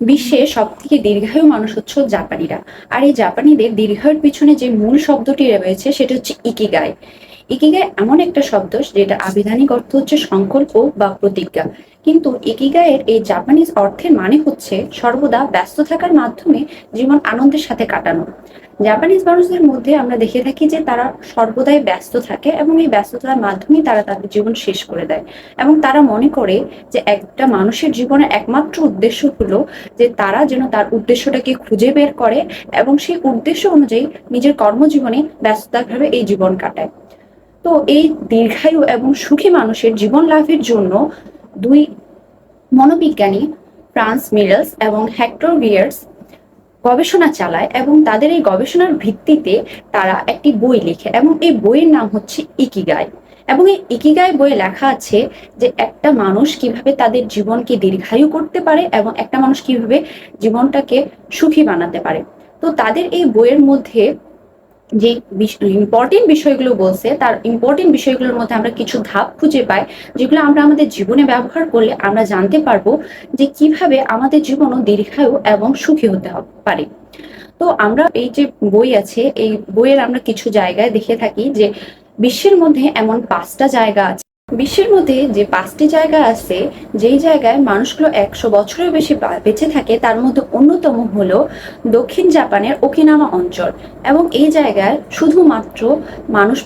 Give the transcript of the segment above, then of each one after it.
বিশ্বের সব থেকে দীর্ঘায়ু মানুষ হচ্ছে জাপানিরা। আর এই জাপানিদের দীর্ঘায়ুর পিছনে যে মূল শব্দটি রয়েছে, সেটা হচ্ছে ইকিগায় ইকিগায় এমন একটা শব্দ, যেটা আবিধানিক অর্থ হচ্ছে সংকল্প বা প্রতিজ্ঞা। কিন্তু ইকিগায়ের এই জাপানিজ অর্থের মানে হচ্ছে সর্বদা ব্যস্ত থাকার মাধ্যমে জীবন আনন্দের সাথে কাটানো। জাপানিজ মানুষদের মধ্যে আমরা দেখে থাকি যে তারা সর্বদাই ব্যস্ত থাকে এবং এই ব্যস্ততার মাধ্যমেই তারা তাদের জীবন শেষ করে দেয়। এবং তারা মনে করে যে একটা মানুষের জীবনের একমাত্র উদ্দেশ্য হলো যে তারা যেন তার উদ্দেশ্যটাকে খুঁজে বের করে এবং সেই উদ্দেশ্য অনুযায়ী নিজের কর্মজীবনে ব্যস্ততাভাবে এই জীবন কাটায়। তো এই দীর্ঘায়ু এবং সুখী মানুষের জীবন লাভের জন্য দুই মনোবিজ্ঞানী, ফ্রান্স মিরেলস এবং হ্যাক্টর গিয়ার্স গবেষণা চালায় এবং তাদের এই গবেষণার ভিত্তিতে তারা একটি বই লিখে এবং এই বইয়ের নাম হচ্ছে ইকিগাই। এবং এই ইকিগাই বইয়ে লেখা আছে যে একটা মানুষ কীভাবে তাদের জীবনকে দীর্ঘায়ু করতে পারে এবং একটা মানুষ কীভাবে জীবনটাকে সুখী বানাতে পারে। তো তাদের এই বইয়ের মধ্যে যে ইম্পর্টেন্ট বিষয়গুলো বলছে, তার ইম্পর্টেন্ট বিষয়গুলোর মধ্যে আমরা কিছু ধাপ খুঁজে পাই, যেগুলো আমরা আমাদের জীবনে ব্যবহার করলে আমরা জানতে পারব যে কীভাবে আমাদের জীবনও দীর্ঘায়ু এবং সুখী হতে পারে। তো আমরা এই যে বই আছে, এই বইয়ের আমরা কিছু জায়গায় দেখে থাকি যে বিশ্বের মধ্যে এমন পাঁচটা জায়গা আছে। বিশ্বের মধ্যে যে পাঁচটি জায়গা আছে যেই জায়গায় মানুষগুলো একশো বছরের বেশি বেঁচে থাকে তার মধ্যে অন্যতম হলো দক্ষিণ জাপানের ওকিনামা অঞ্চল। এবং এই জায়গায় শুধুমাত্র মানুষ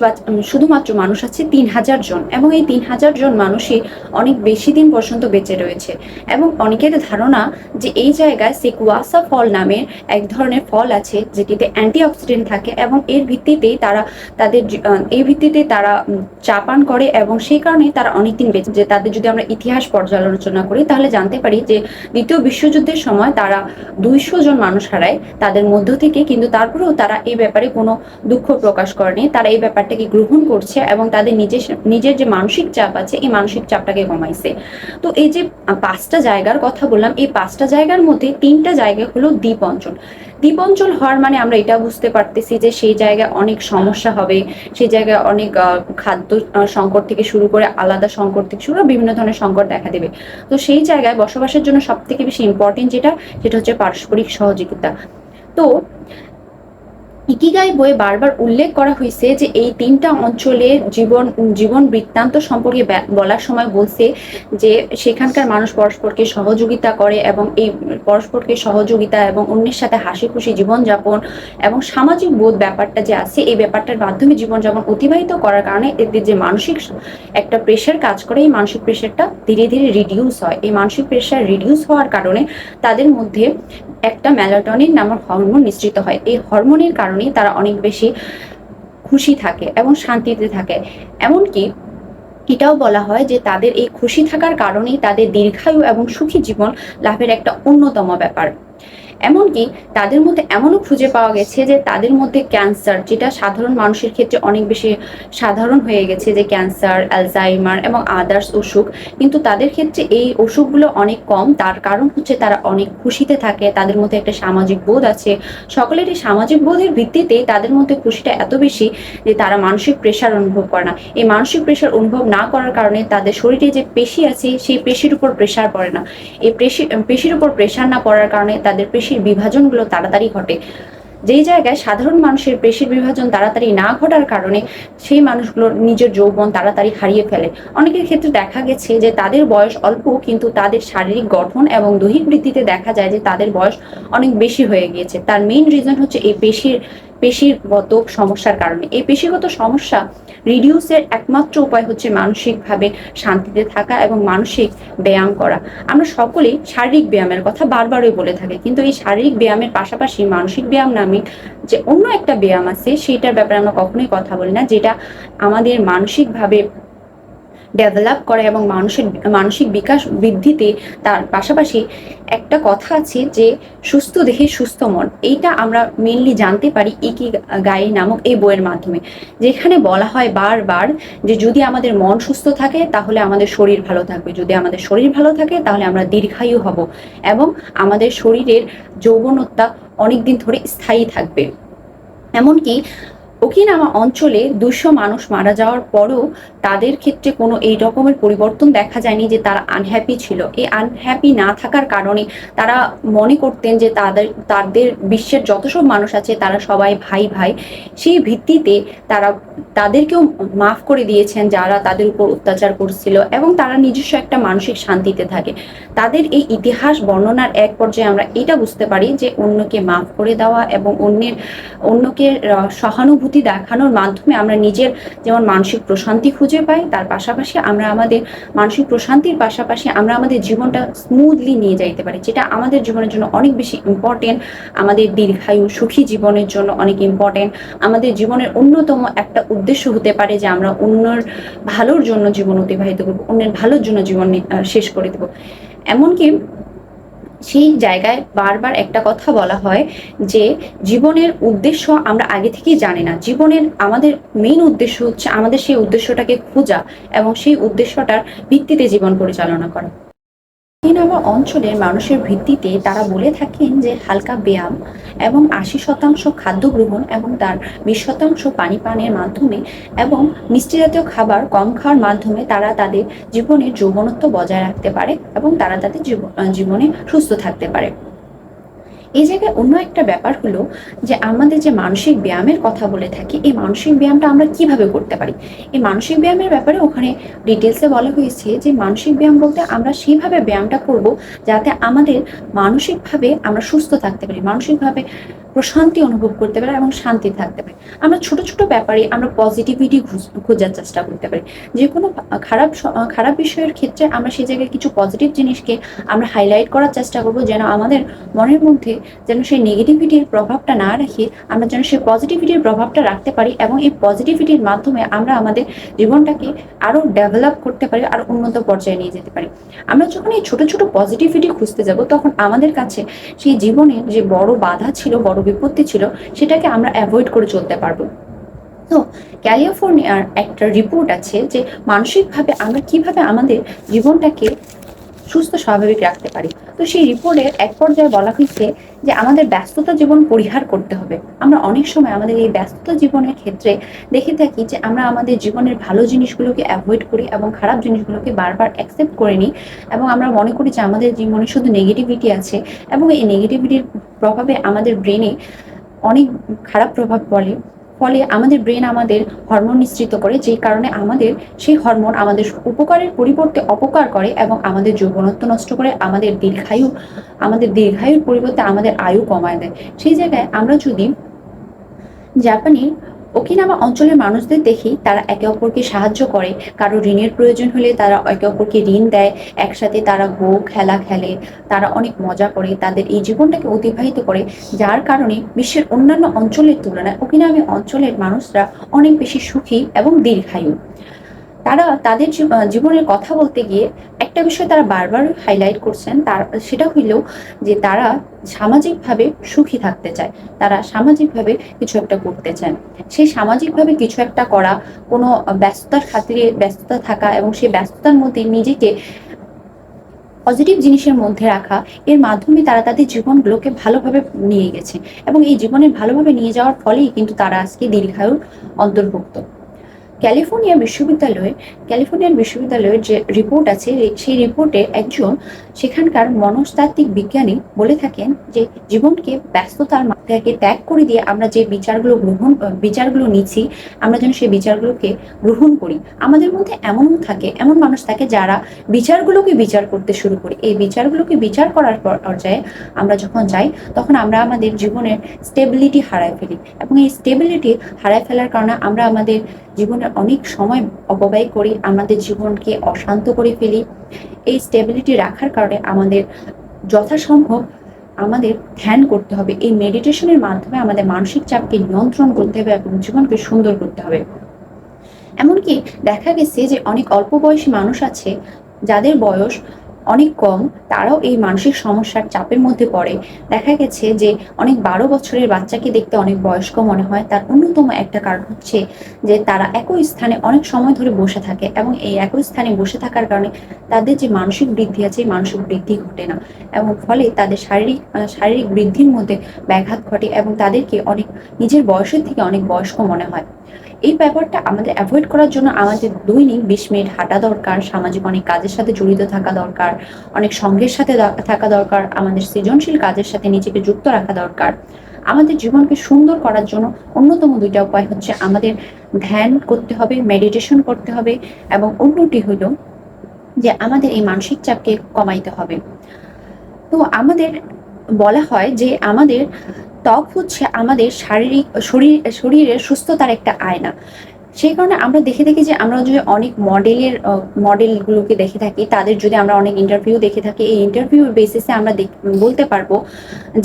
শুধুমাত্র মানুষ আছে তিন হাজার জন। এবং এই তিন হাজার জন মানুষই অনেক বেশি দিন পর্যন্ত বেঁচে রয়েছে। এবং অনেকের ধারণা যে এই জায়গায় সেকুয়াসা ফল নামের এক ধরনের ফল আছে যেটিতে অ্যান্টিঅক্সিডেন্ট থাকে এবং এর ভিত্তিতেই তারা তাদের এই ভিত্তিতে তারা উম, চা পান করে এবং সেই কারণে তারা অনেকদিন বেঁচে যে তাদের যদি আমরা ইতিহাস পর্যালোচনা করি, তাহলে জানতে পারি যে দ্বিতীয় বিশ্বযুদ্ধের সময় তারা দুইশো জন মানুষ হারায়। তাদের মধ্য থেকে কিন্তু তারপরেও তারা এই ব্যাপারে কোনো দুঃখ প্রকাশ করেনি। তারা এই ব্যাপারটাকে গ্রহণ করছে এবং তাদের নিজের নিজের যে মানসিক চাপ আছে, এই মানসিক চাপটাকে কমাইছে। তো এই যে পাঁচটা জায়গার কথা বললাম, এই পাঁচটা জায়গার মধ্যে তিনটা জায়গা হলো দ্বীপ অঞ্চল। দ্বীপ অঞ্চল হওয়ার মানে আমরা এটা বুঝতে পারতেছি যে সেই জায়গায় অনেক সমস্যা হবে, সেই জায়গায় অনেক খাদ্য সংকট থেকে শুরু করে আলাদা সংকট থেকে শুরু বিভিন্ন ধরনের সংকট দেখা দেবে। তো সেই জায়গায় বসবাসের জন্য সব থেকে বেশি ইম্পর্টেন্ট যেটা, সেটা হচ্ছে পারস্পরিক সহযোগিতা। তো ইকিগাই বইয়ে বারবার উল্লেখ করা হয়েছে যে এই তিনটা অঞ্চলে জীবন জীবন বৃত্তান্ত সম্পর্কে বলার সময় বলছে যে সেখানকার মানুষ পরস্পরকে সহযোগিতা করে এবং এই পরস্পরকে সহযোগিতা এবং অন্যের সাথে হাসি খুশি জীবনযাপন এবং সামাজিক বোধ ব্যাপারটা যে আছে, এই ব্যাপারটার মাধ্যমে জীবনযাপন অতিবাহিত করার কারণে এদের যে মানসিক একটা প্রেশার কাজ করে, এই মানসিক প্রেশারটা ধীরে ধীরে রিডিউস হয়। এই মানসিক প্রেশার রিডিউস হওয়ার কারণে তাদের মধ্যে একটা ম্যালাটনিন নামক হরমোন নিঃসৃত হয়। এই হরমোনের কারণেই তারা অনেক বেশি খুশি থাকে এবং শান্তিতে থাকে। এমনকি এটাও বলা হয় যে তাদের এই খুশি থাকার কারণেই তাদের দীর্ঘায়ু এবং সুখী জীবন লাভের একটা অন্যতম ব্যাপার। এমনকি তাদের মধ্যে এমনও খুঁজে পাওয়া গেছে যে তাদের মধ্যে ক্যান্সার, যেটা সাধারণ মানুষের ক্ষেত্রে অনেক বেশি সাধারণ হয়ে গেছে, যে ক্যান্সার, অ্যালজাইমার এবং আদার্স অসুখ। কিন্তু তাদের ক্ষেত্রে এই অসুখগুলো অনেক কম। তার কারণ হচ্ছে তারা অনেক খুশিতে থাকে, তাদের মধ্যে একটা সামাজিক বোধ আছে। সকলের এই সামাজিক বোধের ভিত্তিতেই তাদের মধ্যে খুশিটা এত বেশি যে তারা মানসিক প্রেশার অনুভব করে না। এই মানসিক প্রেশার অনুভব না করার কারণে তাদের শরীরে যে পেশি আছে, সেই পেশির উপর প্রেশার পড়ে না। এই পেশি, পেশির উপর প্রেশার না পড়ার কারণে তাদের পেশির বিভাজনগুলো তাড়াতাড়ি ঘটে। যেই জায়গায় সাধারণ মানুষের পেশির বিভাজন তাড়াতাড়ি না ঘটার কারণে সেই মানুষগুলোর নিজের যৌবন তাড়াতাড়ি হারিয়ে ফেলে। অনেকের ক্ষেত্রে দেখা গেছে যে তাদের বয়স অল্প, কিন্তু তাদের শারীরিক গঠন এবং দৈহিক বৃদ্ধিতে দেখা যায় যে তাদের বয়স অনেক বেশি হয়ে গিয়েছে। তার মেইন রিজন হচ্ছে এই পেশির পেশিগত সমস্যার কারণে। এই পেশিগত সমস্যা রিডিউসের একমাত্র উপায় হচ্ছে মানসিকভাবে শান্তিতে থাকা এবং মানসিক ব্যায়াম করা। আমরা সকলেই শারীরিক ব্যায়ামের কথা বারবারই বলে থাকি, কিন্তু এই শারীরিক ব্যায়ামের পাশাপাশি মানসিক ব্যায়াম নামে যে অন্য একটা ব্যায়াম আছে সেটার ব্যাপারে আমরা কখনোই কথা বলি না, যেটা আমাদের মানসিকভাবে ডেভেলপ করে এবং মানুষের, মানসিক বিকাশ বৃদ্ধিতে তার পাশাপাশি একটা কথা আছে যে সুস্থ দেহে সুস্থ মন, এইটা আমরা মেনলি জানতে পারি ইকি গায়ে নামক এই বইয়ের মাধ্যমে। যেখানে বলা হয় বারবার যে যদি আমাদের মন সুস্থ থাকে তাহলে আমাদের শরীর ভালো থাকবে, যদি আমাদের শরীর ভালো থাকে তাহলে আমরা দীর্ঘায়ু হব এবং আমাদের শরীরের যৌবনতা অনেকদিন ধরে স্থায়ী থাকবে। এমনকি ওকিনামা অঞ্চলে দুশো মানুষ মারা যাওয়ার পরও তাদের ক্ষেত্রে কোনো এই রকমের পরিবর্তন দেখা যায়নি যে তারা আনহ্যাপি ছিল। এই আনহ্যাপি না থাকার কারণে তারা মনে করতেন যে তাদের তাদের বিশ্বের যত সব মানুষ আছে তারা সবাই ভাই ভাই। সেই ভিত্তিতে তারা তাদেরকেও মাফ করে দিয়েছেন যারা তাদের উপর অত্যাচার করছিল এবং তারা নিজস্ব একটা মানসিক শান্তিতে থাকে। তাদের এই ইতিহাস বর্ণনার এক পর্যায়ে আমরা এটা বুঝতে পারি যে অন্যকে মাফ করে দেওয়া এবং অন্যের অন্যকে আহ, সহানুভূতি দেখানোর মাধ্যমে আমরা নিজের যেমন মানসিক প্রশান্তি খুঁজে পাই, তার পাশাপাশি আমরা আমাদের মানসিক প্রশান্তির পাশাপাশি আমরা আমাদের জীবনটা স্মুথলি নিয়ে যাইতে পারি, যেটা আমাদের জীবনের জন্য অনেক বেশি ইম্পর্টেন্ট আমাদের দীর্ঘায়ু সুখী জীবনের জন্য অনেক ইম্পর্টেন্ট আমাদের জীবনের অন্যতম একটা উদ্দেশ্য হতে পারে যে আমরা অন্যর ভালোর জন্য জীবন অতিবাহিত করব, অন্যের ভালোর জন্য জীবন শেষ করে দেবো। এমনকি সেই জায়গায় বারবার একটা কথা বলা হয় যে জীবনের উদ্দেশ্য আমরা আগে থেকেই জানি না। জীবনের আমাদের মেইন উদ্দেশ্য হচ্ছে আমাদের সেই উদ্দেশ্যটাকে খোঁজা এবং সেই উদ্দেশ্যটার ভিত্তিতে জীবন পরিচালনা করা। আবার অঞ্চলের মানুষের ভিত্তিতে তারা বলে থাকেন যে হালকা ব্যায়াম এবং আশি শতাংশ খাদ্য গ্রহণ এবং তার বিশ শতাংশ পানি পানের মাধ্যমে এবং মিষ্টি জাতীয় খাবার কম খাওয়ার মাধ্যমে তারা তাদের জীবনের যৌবনত্ব বজায় রাখতে পারে এবং তারা তাদের জীব- জীবনে সুস্থ থাকতে পারে। এই জায়গায় অন্য একটা ব্যাপার হলো যে আমাদের যে মানসিক ব্যায়ামের কথা বলে থাকি, এই মানসিক ব্যায়ামটা আমরা কীভাবে করতে পারি? এই মানসিক ব্যায়ামের ব্যাপারে ওখানে ডিটেলসে বলা হয়েছে যে মানসিক ব্যায়াম বলতে আমরা সেইভাবে ব্যায়ামটা করব যাতে আমাদের মানসিকভাবে আমরা সুস্থ থাকতে পারি। মানসিকভাবে প্রশান্তি অনুভব করতে পারি এবং শান্তি থাকতে পারি। আমরা ছোট ছোট ব্যাপারে আমরা পজিটিভিটি খোঁজার চেষ্টা করতে পারি। যে কোনো খারাপ খারাপ বিষয়ের ক্ষেত্রে আমরা সেই জায়গায় কিছু পজিটিভ জিনিসকে আমরা হাইলাইট করার চেষ্টা করব, যেন আমাদের মনের মধ্যে যেন সেই নেগেটিভিটির প্রভাবটা না রেখে, আমরা যেন সেই পজিটিভিটির প্রভাবটা রাখতে পারি এবং এই পজিটিভিটির মাধ্যমে আমরা আমাদের জীবনটাকে আরও ডেভেলপ করতে পারি, আর উন্নত পর্যায়ে নিয়ে যেতে পারি। আমরা যখন এই ছোট ছোট পজিটিভিটি খুঁজতে যাব, তখন আমাদের কাছে সেই জীবনে যে বড় বাধা ছিল, বড় বিপত্তি ছিল, সেটাকে আমরা অ্যাভয়েড করে চলতে পারব। তো ক্যালিফোর্নিয়ার একটা রিপোর্ট আছে যে, মানসিকভাবে আমরা কীভাবে আমাদের জীবনটাকে সুস্থ, স্বাভাবিক রাখতে পারি। তো সেই রিপোর্টের এক পর্যায়ে বলা হয়েছে যে, আমাদের ব্যস্ততা জীবন পরিহার করতে হবে। আমরা অনেক সময় আমাদের এই ব্যস্ততা জীবনের ক্ষেত্রে দেখে থাকি যে, আমরা আমাদের জীবনের ভালো জিনিসগুলোকে অ্যাভয়েড করি এবং খারাপ জিনিসগুলোকে বারবার অ্যাকসেপ্ট করে নিই এবং আমরা মনে করি যে, আমাদের জীবনে শুধু নেগেটিভিটি আছে এবং এই নেগেটিভিটির প্রভাবে আমাদের ব্রেনে অনেক খারাপ প্রভাব পড়ে। ফলে আমাদের ব্রেন আমাদের হরমোন নিঃসৃত করে, যেই কারণে আমাদের সেই হরমোন আমাদের উপকারের পরিবর্তে অপকার করে এবং আমাদের যৌবনত্ব নষ্ট করে, আমাদের দীর্ঘায়ু, আমাদের দীর্ঘায়ুর পরিবর্তে আমাদের আয়ু কমায় দেয়। সেই জায়গায় আমরা যদি জাপানি ওকিনামা অঞ্চলের মানুষদের দেখি তারা একে অপরকে সাহায্য করে। কারও ঋণের প্রয়োজন হলে তারা একে অপরকে ঋণ দেয়। একসাথে তারা গো, খেলা খেলে। তারা অনেক মজা করে। তাদের এই জীবনটাকে অতিবাহিত করে। যার কারণে বিশ্বের অন্যান্য অঞ্চলের তুলনায় ওকিনামি অঞ্চলের মানুষরা অনেক বেশি সুখী এবং দীর্ঘায়ু। তারা তাদের জীবনের কথা বলতে গিয়ে একটা বিষয় তারা বারবার হাইলাইট করছেন, তার, সেটা হইল যে তারা সামাজিকভাবে সুখী থাকতে চায়। তারা সামাজিকভাবে কিছু একটা করতে চান। সেই সামাজিকভাবে কিছু একটা করা, কোনো ব্যস্ততার খাতিরে ব্যস্ততা থাকা এবং সেই ব্যস্ততার মধ্যে নিজেকে পজিটিভ জিনিসের মধ্যে রাখা, এর মাধ্যমে তারা তাদের জীবনগুলোকে ভালোভাবে নিয়ে গেছে। এবং এই জীবনের ভালোভাবে নিয়ে যাওয়ার ফলেই কিন্তু তারা আজকে দীর্ঘায়ুর অন্তর্ভুক্ত। ক্যালিফোর্নিয়া বিশ্ববিদ্যালয়ে, ক্যালিফোর্নিয়ার বিশ্ববিদ্যালয়ের যে রিপোর্ট আছে সেই রিপোর্টে একজন সেখানকার মনস্তাত্ত্বিক বিজ্ঞানী বলে থাকেন যে জীবনকে ব্যস্ততার মাত্রাকে ত্যাগ করে দিয়ে আমরা যে বিচারগুলো গ্রহণ, বিচারগুলো নিচ্ছি, আমরা যেন সেই বিচারগুলোকে গ্রহণ করি। আমাদের মধ্যে এমনও থাকে, এমন মানুষ থাকে যারা বিচারগুলোকে বিচার করতে শুরু করি। এই বিচারগুলোকে বিচার করার পর- পর্যায়ে আমরা যখন যাই, তখন আমরা আমাদের জীবনের স্টেবিলিটি হারায় ফেলি। এবং এই স্টেবিলিটি হারায় ফেলার কারণে আমরা আমাদের জীবনের অনেক সময় অপব্যয় করি, আমাদের জীবনকে অশান্ত করে ফেলি। এই স্টেবিলিটি রাখার কারণে আমাদের যথাসম্ভব আমাদের ধ্যান করতে হবে। এই মেডিটেশনের মাধ্যমে আমাদের মানসিক চাপকে নিয়ন্ত্রণ করতে হবে এবং জীবনকে সুন্দর করতে হবে। এমনকি দেখা গেছে যে অনেক অল্প বয়সী মানুষ আছে, যাদের বয়স অনেক কম, তারাও এই মানসিক সমস্যার চাপের মধ্যে পড়ে। দেখা গেছে যে অনেক বারো বছরের বাচ্চাকে দেখতে অনেক বয়স্ক মনে হয়। তার অন্যতম একটা কারণ হচ্ছে যে তারা একই স্থানে অনেক সময় ধরে বসে থাকে এবং এই একই স্থানে বসে থাকার কারণে তাদের যে মানসিক বৃদ্ধি আছে, এই মানসিক বৃদ্ধি ঘটে না এবং ফলে তাদের শারীরিক শারীরিক বৃদ্ধির মধ্যে ব্যাঘাত ঘটে এবং তাদেরকে অনেক, নিজের বয়সের থেকে অনেক বয়স্ক মনে হয়। এই ব্যাপারটা আমাদের অ্যাভয়েড করার জন্য আমাদের দৈনিক বিশ মিনিট হাঁটা দরকার, সামাজিক অনেক কাজের সাথে জড়িত থাকা দরকার, অনেক সঙ্গের সাথে থাকা দরকার, আমাদের সৃজনশীল কাজের সাথে নিজেকে যুক্ত রাখা দরকার। আমাদের জীবনকে সুন্দর করার জন্য অন্যতম দুইটা উপায় হচ্ছে আমাদের ধ্যান করতে হবে মেডিটেশন করতে হবে এবং অন্যটি হলো যে আমাদের এই মানসিক চাপকে কমাইতে হবে। তো আমাদের বলা হয় যে আমাদের ত্বক হচ্ছে আমাদের শারীরিক, শরীর, শরীরের সুস্থতার একটা আয়না। সেই কারণে আমরা দেখে থাকি যে, আমরা যদি অনেক মডেলের মডেলগুলোকে দেখে থাকি, তাদের যদি আমরা অনেক ইন্টারভিউ দেখে থাকি, এই ইন্টারভিউর বেসিসে আমরা বলতে পারব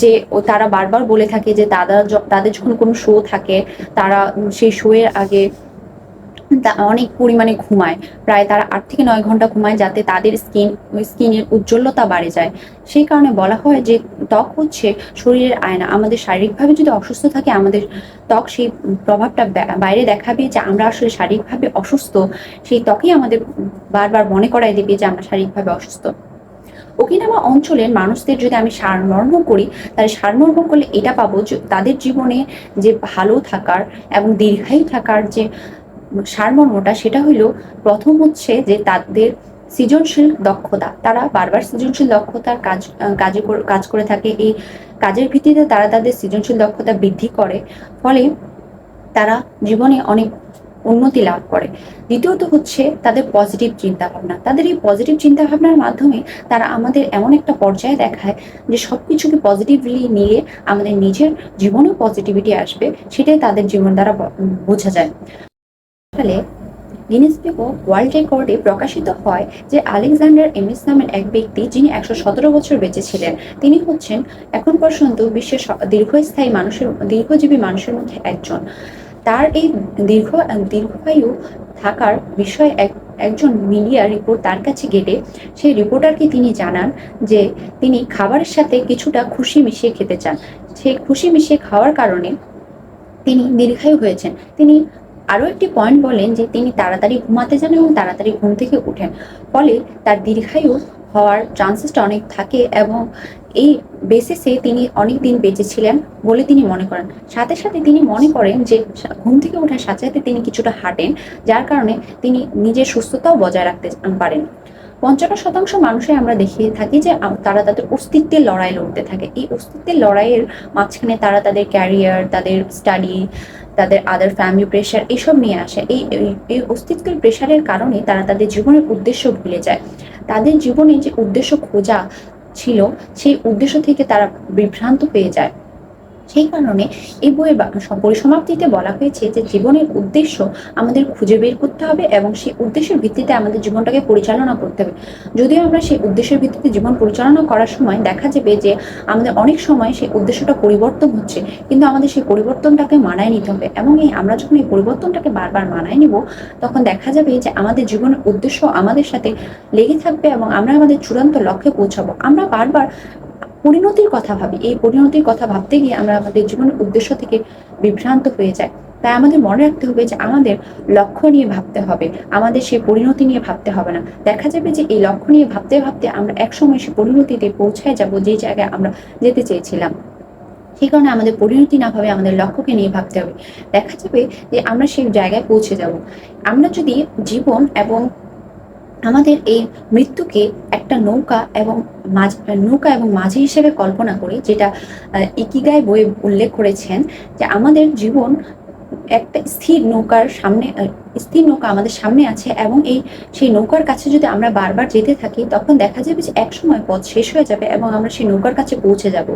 যে তারা বারবার বলে থাকে যে তারা তাদের যখন কোনো শো থাকে, তারা সেই শোয়ের আগে অনেক পরিমাণে ঘুমায়। প্রায় তারা আট থেকে নয় ঘণ্টা ঘুমায় যাতে তাদের স্কিন স্কিনের উজ্জ্বলতা বাড়ে যায়। সেই কারণে বলা হয় যে ত্বক হচ্ছে শরীরের আয়না। আমাদের শারীরিকভাবে যদি অসুস্থ থাকে, আমাদের ত্বক সেই প্রভাবটা বাইরে দেখাবে যে আমরা আসলে শারীরিকভাবে অসুস্থ। সেই ত্বকই আমাদের বারবার মনে করাই দেবে যে আমরা শারীরিকভাবে অসুস্থ। ওকিনামা অঞ্চলের মানুষদের যদি আমি সারমর্ম করি, তাহলে সারমর্ম করলে এটা পাবো যে তাদের জীবনে যে ভালো থাকার এবং দীর্ঘায়ু থাকার যে সারমর্মটা সেটা হইল প্রথম হচ্ছে যে তাদের সৃজনশীল দক্ষতা, তারা বারবার সৃজনশীল দক্ষতার কাজ, কাজে কাজ করে থাকে। এই কাজের ভিত্তিতে তারা তাদের সৃজনশীল দক্ষতা বৃদ্ধি করে, ফলে তারা জীবনে অনেক উন্নতি লাভ করে। দ্বিতীয়ত হচ্ছে তাদের পজিটিভ চিন্তা ভাবনা তাদের এই পজিটিভ চিন্তা ভাবনার মাধ্যমে তারা আমাদের এমন একটা পর্যায়ে দেখায় যে সবকিছুকে পজিটিভলি নিয়ে আমাদের নিজের জীবনেও পজিটিভিটি আসবে, সেটাই তাদের জীবন দ্বারা বোঝা যায়। ফলে গিনেস ওয়ার্ল্ড রেকর্ডে প্রকাশিত হয় যে আলেকজান্ডার এমিস নামের এক ব্যক্তি যিনি একশো সতেরো বছর বেঁচে ছিলেন, তিনি হচ্ছেন এখন পর্যন্ত বিশ্বের দীর্ঘস্থায়ী মানুষের দীর্ঘজীবী মানুষের মধ্যে একজন। তার এই দীর্ঘ, দীর্ঘায়ু থাকার বিষয়ে এক, একজন মিডিয়া রিপোর্ট তার কাছে গেলে সেই রিপোর্টারকে তিনি জানান যে তিনি খাবারের সাথে কিছুটা খুশি মিশিয়ে খেতে চান। সেই খুশি মিশিয়ে খাওয়ার কারণে তিনি দীর্ঘায়ু হয়েছেন। তিনি আরও একটি পয়েন্ট বলেন যে তিনি তাড়াতাড়ি ঘুমাতে যান এবং তাড়াতাড়ি ঘুম থেকে উঠেন। ফলে তার দীর্ঘায়ু হওয়ার চান্সেসটা অনেক থাকে এবং এই বেসিসে তিনি অনেক দিন বেঁচে ছিলেন বলে তিনি মনে করেন। সাথে সাথে তিনি মনে করেন যে ঘুম থেকে ওঠার সাথে সাথে তিনি কিছুটা হাঁটেন, যার কারণে তিনি নিজের সুস্থতাও বজায় রাখতে পারেন। পঞ্চান্ন শতাংশ মানুষে আমরা দেখিয়ে থাকি যে তারা তাদের অস্তিত্বের লড়াই লড়তে থাকে। এই অস্তিত্বের লড়াইয়ের মাঝখানে তারা তাদের ক্যারিয়ার তাদের স্টাডি তাদের আদার ফ্যামিলি প্রেশার এসব নিয়ে আসে। এই, এই- অস্তিত্বের প্রেশারের কারণে তারা তাদের জীবনের উদ্দেশ্য ভুলে যায়। তাদের জীবনে যে উদ্দেশ্য খোঁজা ছিল, সেই উদ্দেশ্য থেকে তারা বিভ্রান্ত পেয়ে যায়। সেই কারণে এই বইয়ের পরিসমাপ্তিতে বলা হয়েছে যে জীবনের উদ্দেশ্য আমাদের খুঁজে বের করতে হবে এবং সেই উদ্দেশ্যের ভিত্তিতে আমাদের জীবনটাকে পরিচালনা করতে হবে। যদিও আমরা সেই উদ্দেশ্যের ভিত্তিতে জীবন পরিচালনা করার সময় দেখা যাবে যে আমাদের অনেক সময় সেই উদ্দেশ্যটা পরিবর্তন হচ্ছে, কিন্তু আমাদের সেই পরিবর্তনটাকে মানায় নিতে হবে এবং এই আমরা যখন এই পরিবর্তনটাকে বারবার মানায় নিব, তখন দেখা যাবে যে আমাদের জীবনের উদ্দেশ্য আমাদের সাথে লেগে থাকবে এবং আমরা আমাদের চূড়ান্ত লক্ষ্যে পৌঁছাবো। আমরা বারবার পরিণতির কথা ভাবি। এই পরিণতির কথা ভাবতে গিয়ে আমরা আমাদের জীবনের উদ্দেশ্য থেকে বিভ্রান্ত হয়ে যাই। তাই আমাদের মনে রাখতে হবে যে আমাদের লক্ষ্য নিয়ে ভাবতে হবে। আমাদের সেই পরিণতি নিয়ে ভাবতে হবে না। দেখা যাবে যে এই লক্ষ্য নিয়ে ভাবতে ভাবতে আমরা একসময় সেই পরিণতিতে পৌঁছায় যাব যে জায়গায় আমরা যেতে চেয়েছিলাম। সেই কারণে আমাদের পরিণতি না ভাবে আমাদের লক্ষ্যকে নিয়ে ভাবতে হবে। দেখা যাবে যে আমরা সেই জায়গায় পৌঁছে যাব। আমরা যদি জীবন এবং আমাদের এই মৃত্যুকে একটা নৌকা এবং মাঝ, নৌকা এবং মাঝি হিসেবে কল্পনা করি, যেটা ইকিগায় বই উল্লেখ করেছেন যে আমাদের জীবন একটা স্থির নৌকার সামনে স্থির নৌকা আমাদের সামনে আছে এবং এই সেই নৌকার কাছে যদি আমরা বারবার যেতে থাকি, তখন দেখা যাবে যে এক সময় পথ শেষ হয়ে যাবে এবং আমরা সেই নৌকার কাছে পৌঁছে যাব।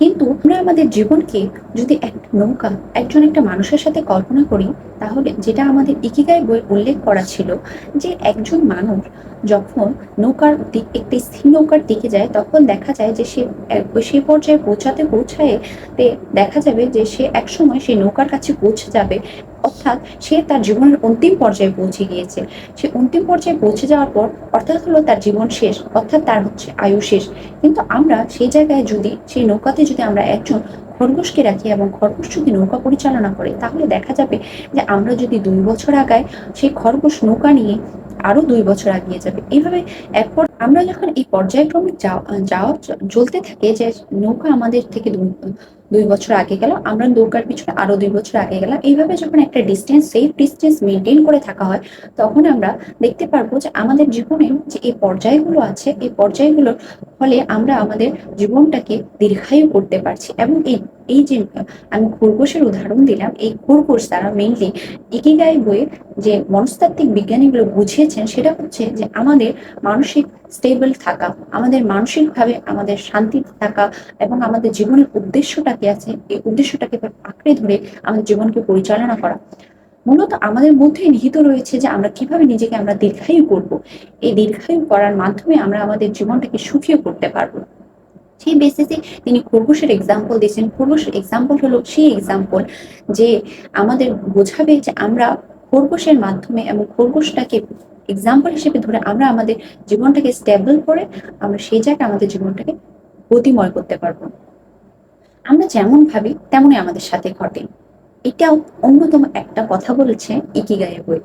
কিন্তু আমরা আমাদের জীবনকে যদি এক নৌকা, একজন একটা মানুষের সাথে কল্পনা করি, তাহলে যেটা আমাদের ইকিগাই বই উল্লেখ করা ছিল যে একজন মানুষ যখন নৌকার দিক একটি স্থির নৌকার দিকে যায়, তখন দেখা যায় যে সে সেই পর্যায়ে পৌঁছাতে পৌঁছায় দেখা যাবে যে সে একসময় সেই নৌকার কাছে পৌঁছে যাবে। অর্থাৎ সে তার জীবনের অন্তিম পর্যায়ে পৌঁছে গিয়েছে। সে অন্তিম পর্যায়ে পৌঁছে যাওয়ার পর অর্থাৎ হলো তার জীবন শেষ, অর্থাৎ তার হচ্ছে আয়ু শেষ। কিন্তু আমরা সেই জায়গায় যদি, সেই নৌকাতে যদি আমরা একজন খরগোশকে রাখি এবং খরগোশ যদি নৌকা পরিচালনা করে, তাহলে দেখা যাবে যে আমরা যদি দুই বছর আগায় সেই খরগোশ নৌকা নিয়ে আরও দুই বছর আগিয়ে যাবে। এইভাবে এরপর আমরা যখন এই পর্যায়ক্রমে যাওয়া চলতে থাকে যে নৌকা আমাদের থেকে দুই দুই বছর আগে গেল, আমরা নৌকার পিছনে আরও দুই বছর আগে গেলাম, এইভাবে যখন একটা ডিস্টেন্স সেফ ডিস্টেন্স মেনটেন করে থাকা হয়, তখন আমরা দেখতে পারব যে আমাদের জীবনের যে এই পর্যায়গুলো আছে, এই পর্যায়গুলোর ফলে আমরা আমাদের জীবনটাকে দীর্ঘায়ু করতে পারছি। এবং এই এই যে, আমি খরগোশের উদাহরণ দিলাম, এই খরগোশ তারা মেইনলি ইকিগাই বইয়ে যে মনস্তাত্ত্বিক বিজ্ঞানীগুলো বুঝিয়েছেন, সেটা হচ্ছে যে আমাদের মানসিক স্টেবল থাকা, আমাদের মানসিকভাবে আমাদের শান্তিতে থাকা এবং আমাদের জীবনের উদ্দেশ্যটা কি আছে, এই উদ্দেশ্যটাকে আঁকড়ে ধরে আমাদের জীবনকে পরিচালনা করা। মূলত আমাদের মধ্যে নিহিত রয়েছে যে আমরা কীভাবে নিজেকে আমরা দীর্ঘায়ু করব। এই দীর্ঘায়ু করার মাধ্যমে আমরা আমাদের জীবনটাকে সুখীও করতে পারব। সেই বেসিসে তিনি খরগোশের এক্সাম্পল দিয়েছেন। খরগোশের এক্সাম্পল হলো সেই এক্সাম্পল যে আমাদের বোঝাবে যে আমরা খরগোশের মাধ্যমে এবং খরগোশটাকে এক্সাম্পল হিসেবে ধরে আমরা আমাদের জীবনটাকে স্টেবল করে আমরা সেই জায়গায় আমাদের জীবনটাকে গতিময় করতে পারব। আমরা যেমন ভাবি, তেমনই আমাদের সাথে ঘটে। এটাও অন্যতম একটা কথা বলেছে ইকিগাই বই।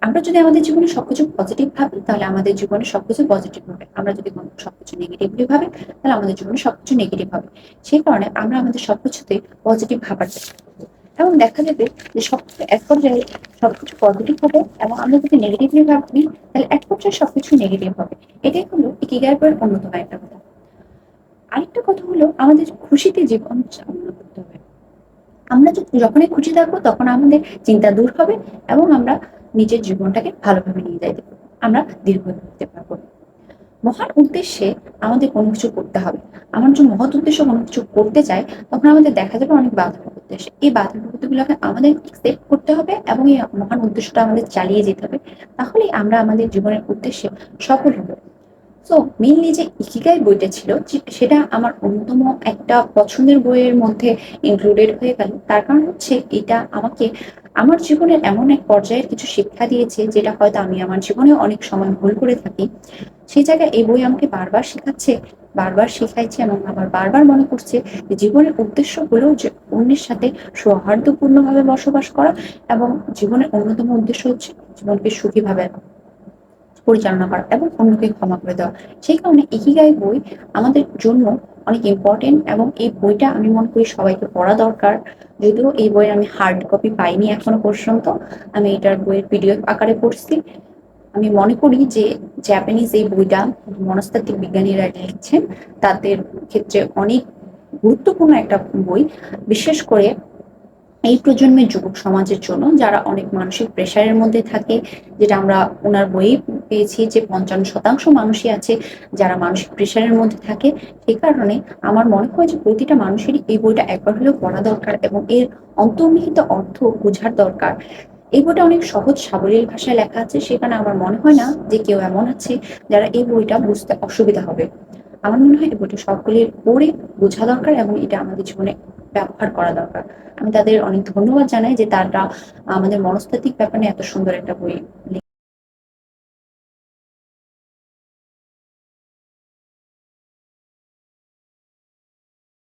আমরা যদি আমাদের জীবনে সবকিছু পজিটিভ ভাবি, তাহলে আমাদের জীবনে সবকিছু পজিটিভ হবে। আমরা যদি সবকিছু নেগেটিভলি ভাবি, তাহলে আমাদের জীবনে সবকিছু নেগেটিভ হবে। সেই কারণে আমরা আমাদের সবকিছুতে পজিটিভ ভাবার চেষ্টা করব। এবং দেখা যাবে যে সবকিছু এক পর্যায়ে সবকিছু পজিটিভ হবে এবং আমরা যদি নেগেটিভলি ভাবি, তাহলে এক পর্যায়ে সবকিছু নেগেটিভ হবে। এটাই হলো ইকিগাই বইয়ের অন্যতম একটা কথা। আরেকটা কথা হলো আমাদের খুশিতে জীবন করতে হবে। আমরা যখনই খুশি থাকব, তখন আমাদের চিন্তা দূর হবে এবং আমরা নিজের জীবনটাকে ভালোভাবে নিয়ে যাইতে পারব। আমরা দীর্ঘ করতে পারব। মহান উদ্দেশ্যে আমাদের কোনো কিছু করতে হবে। আমার যে মহৎ উদ্দেশ্য কোনো কিছু করতে চাই, তখন আমাদের দেখা যাবে অনেক বাধা আসে এই বাধা বিপত্তিগুলোকে আমাদের সেভ করতে হবে এবং এই মহান উদ্দেশ্যটা আমাদের চালিয়ে যেতে হবে। তাহলেই আমরা আমাদের জীবনের উদ্দেশ্যে সফল হব। সো মেইনলি যে ইকিগাই বইটা ছিল সেটা আমার অন্যতম একটা পছন্দের বইয়ের মধ্যে ইনক্লুডেড হয়ে গেল। তার কারণ হচ্ছে এটা আমাকে আমার জীবনের এমন এক পর্যায়ের কিছু শিক্ষা দিয়েছে, যেটা হয়তো আমি আমার জীবনে অনেক সময় ভুল করে থাকি। সেই জায়গায় এই বই আমাকে বারবার শেখাচ্ছে, বারবার শেখাইছে এবং আমার বারবার মনে করছে যে জীবনের উদ্দেশ্য হলো যে অন্যের সাথে সৌহার্দ্যপূর্ণভাবে বসবাস করা এবং জীবনের অন্যতম উদ্দেশ্য হচ্ছে জীবনকে সুখীভাবে পরিচালনা করা এবং অন্যকে ক্ষমা করে দেওয়া। সেই কারণে ইকিগাই বই আমাদের জন্য অনেক ইম্পর্টেন্ট এবং এই বইটা আমি মনে করি সবাইকে পড়া দরকার। যদিও এই বইয়ের আমি হার্ড কপি পাইনি এখনও পর্যন্ত। আমি এটার বইয়ের পিডিএফ আকারে পড়ছি। আমি মনে করি যে জাপানিজ এই বইটা মনস্তাত্ত্বিক বিজ্ঞানীরা লিখছেন। তাদের ক্ষেত্রে অনেক গুরুত্বপূর্ণ একটা বই। বিশেষ করে এই প্রজন্মের যুবক সমাজের জন্য যারা অনেক মানসিক প্রেশারের মধ্যে থাকে, যেটা আমরা ওনার বই পেয়েছি যে পঞ্চান্ন শতাংশ মানুষই আছে যারা মানসিক প্রেশারের মধ্যে থাকে। সেই কারণে আমার মনে হয় যে প্রতিটা মানুষেরই এই বইটা একবার হলেও পড়া দরকার এবং এর অন্তর্নিহিত অর্থ বোঝার দরকার। এই বইটা অনেক সহজ সাবলীল ভাষায় লেখা আছে সেখানে আমার মনে হয় না যে কেউ এমন আছে যারা এই বইটা বুঝতে অসুবিধা হবে। আমার মনে হয় এই বইটা সকলের পড়ে বোঝা দরকার এবং এটা আমাদের জীবনে ব্যবহার করা দরকার। আমি তাদের অনেক ধন্যবাদ জানাই যে তারা আমাদের মনস্তাত্ত্বিক ব্যাপারে এত সুন্দর একটা বই